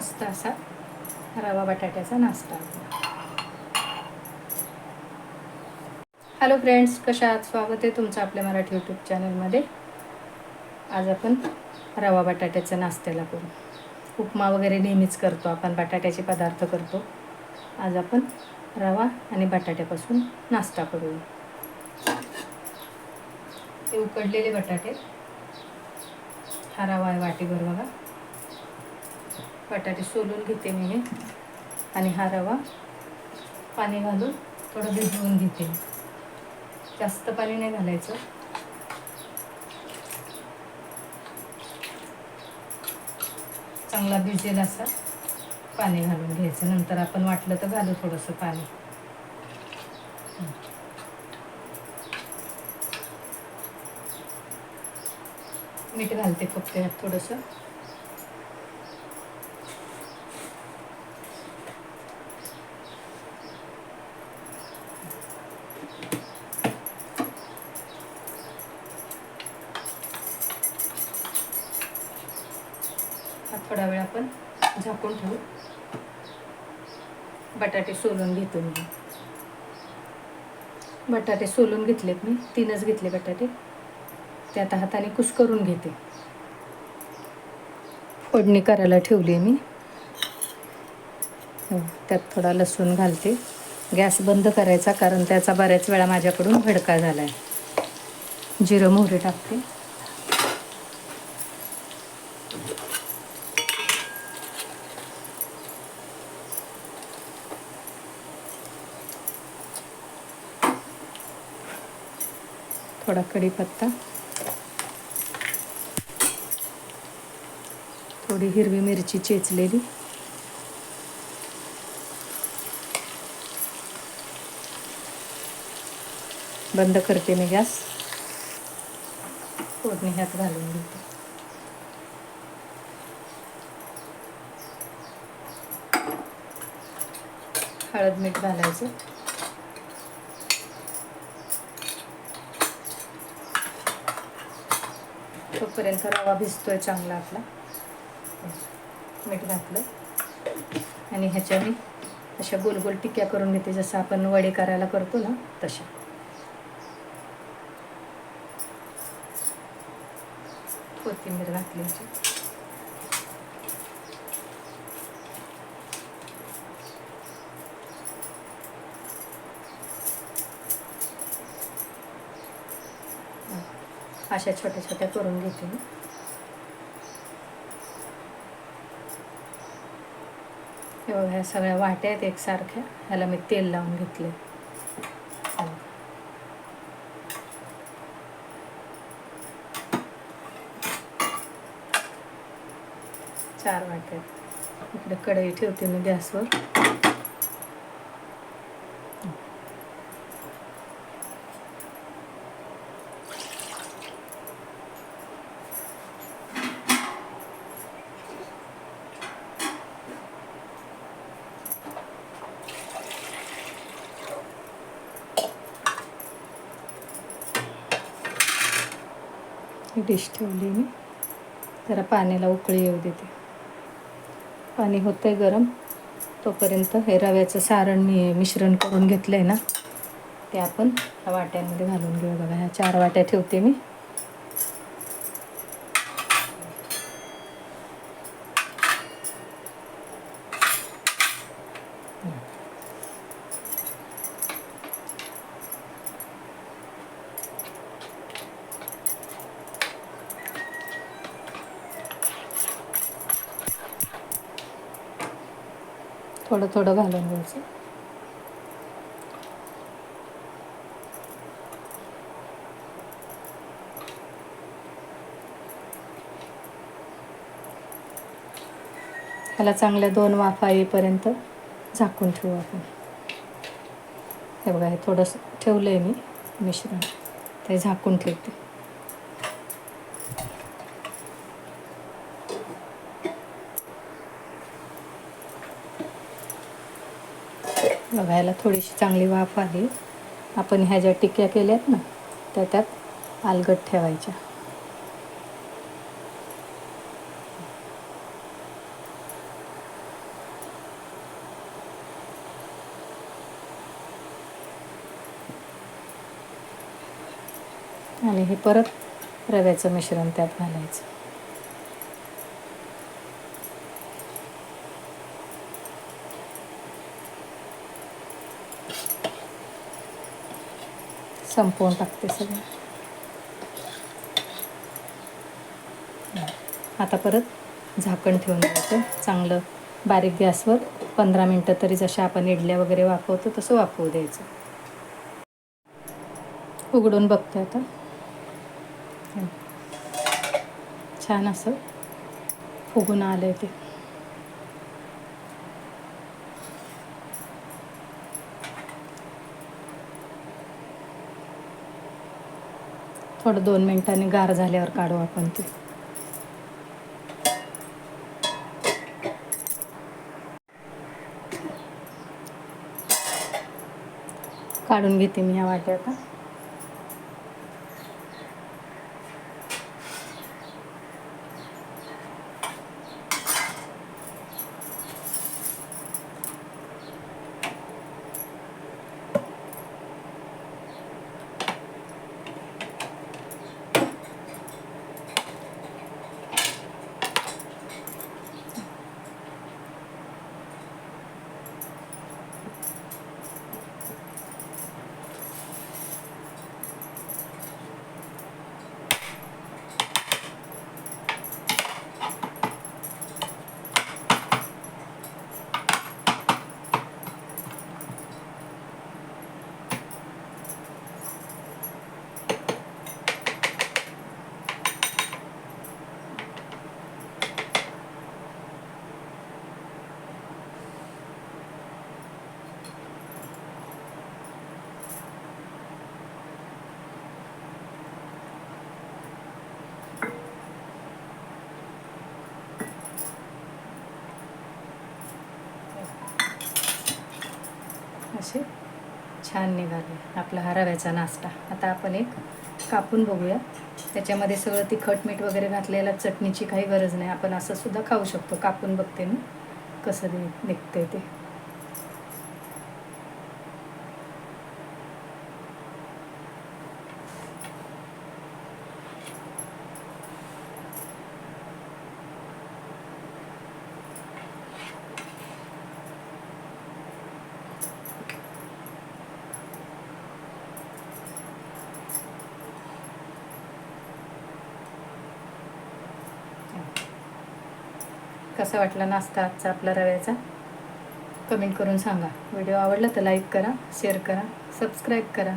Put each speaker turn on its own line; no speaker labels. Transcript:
मस्त असा रवा बटाट्याचा नाश्ता. हॅलो फ्रेंड्स कशा आहात? स्वागत आहे तुमचं आपल्या मराठी यूट्यूब चॅनलमध्ये आज आपण रवा बटाट्याचा नाश्त्याला करू. उपमा वगैरे नेहमीच करतो आपण बटाट्याचे पदार्थ करतो. आज आपण रवा आणि बटाट्यापासून नाश्ता करू ते उकडलेले बटाटे. हा रवा आहे वाटीभर बघा. बटाटे सोलून घेते मी. हे आणि हा रवा पाणी घालून थोडं भिजवून घेते. जास्त पाणी नाही घालायचं. चांगला भिजेल असा पाणी घालून घ्यायचं. नंतर आपण वाटलं तर घालू थोडंसं पाणी. मीठ घालते फक्त यात थोडंसं. हा थोडा वेळ आपण झाकून ठेवू. बटाटे सोलून घेतो मी. बटाटे सोलून घेतलेत मी. तीनच घेतले बटाटे. ते आता हाताने कुस करून घेते. फोडणी करायला ठेवली मी. हो, त्यात थोडा लसूण घालते. गॅस बंद करायचा कारण त्याचा बऱ्याच वेळा माझ्याकडून भडका झाला आहे जिरं मोहरी टाकते. थोडा कढीपत्ता. थोडी हिरवी मिरची चेचलेली. बंद करते मी गॅस. फोडणी ह्यात घालून घेते. हळद मीठ घालायचं. तोपर्यंत रवा भिजतोय चांगला आपला. मीठ घातलं आणि ह्याच्या मी अशा गोल गोल टिक्या करून घेते. जसं आपण वडे करायला करतो ना तशा. कोथिंबीर घातली. अशा छोट्या छोट्या करून घेते मी. हे बघा ह्या सगळ्या वाट्या आहेत एकसारख्या. ह्याला मी तेल लावून घेतले. चार वाट्या आहेत. इकडे कढई ठेवते मी गॅसवर. ही डिश ठेवली मी. जरा पाण्याला उकळी येऊ देते. पाणी होतं आहे गरम. तोपर्यंत हे रव्याचं सारण मी मिश्रण करून घेतलं आहे ना ते आपण वाट्यांमध्ये घालून घेऊ. बघा ह्या चार वाट्या ठेवते मी. थोडं थोडं घालून घ्यायचं. त्याला चांगल्या दोन वाफा येईपर्यंत झाकून ठेवू आपण. हे बघा हे थोडंसं ठेवलं आहे मी मिश्रण. ते झाकून ठेवते. बघायला थोडीशी चांगली वाफ आली. आपण ह्या ज्या टिक्या केल्यात ना त्या त्यात आलगट ठेवायच्या. आणि हे परत रव्याचं मिश्रण त्यात घालायचं. संपवून टाकते सगळं. आता परत झाकण ठेवून द्यायचं चांगलं बारीक गॅसवर पंधरा मिनटं तरी जशा आपण इडल्या वगैरे वाफवतो तसं वाफवू द्यायचं. उघडून बघते आता. छान असं फुगून आलं ते. थोडं दोन मिनटांनी गार झाल्यावर काढू आपण ते. काढून घेते मी या वाट्या आता असे छान निघाले आपला हा रव्याचा नाश्ता. आता आपण एक कापून बघूया. त्याच्यामध्ये सगळं तिखट मीठ वगैरे घातलेला चटणीची काही गरज नाही. आपण असं सुद्धा खाऊ शकतो. कापून बघते मी कसं निघते निघतंय ते. कसा वाटला नाश्ता आजचा आपला रव्याचा? कमेंट करून सांगा. व्हिडिओ आवडला तर लाईक करा शेअर करा सबस्क्राईब करा.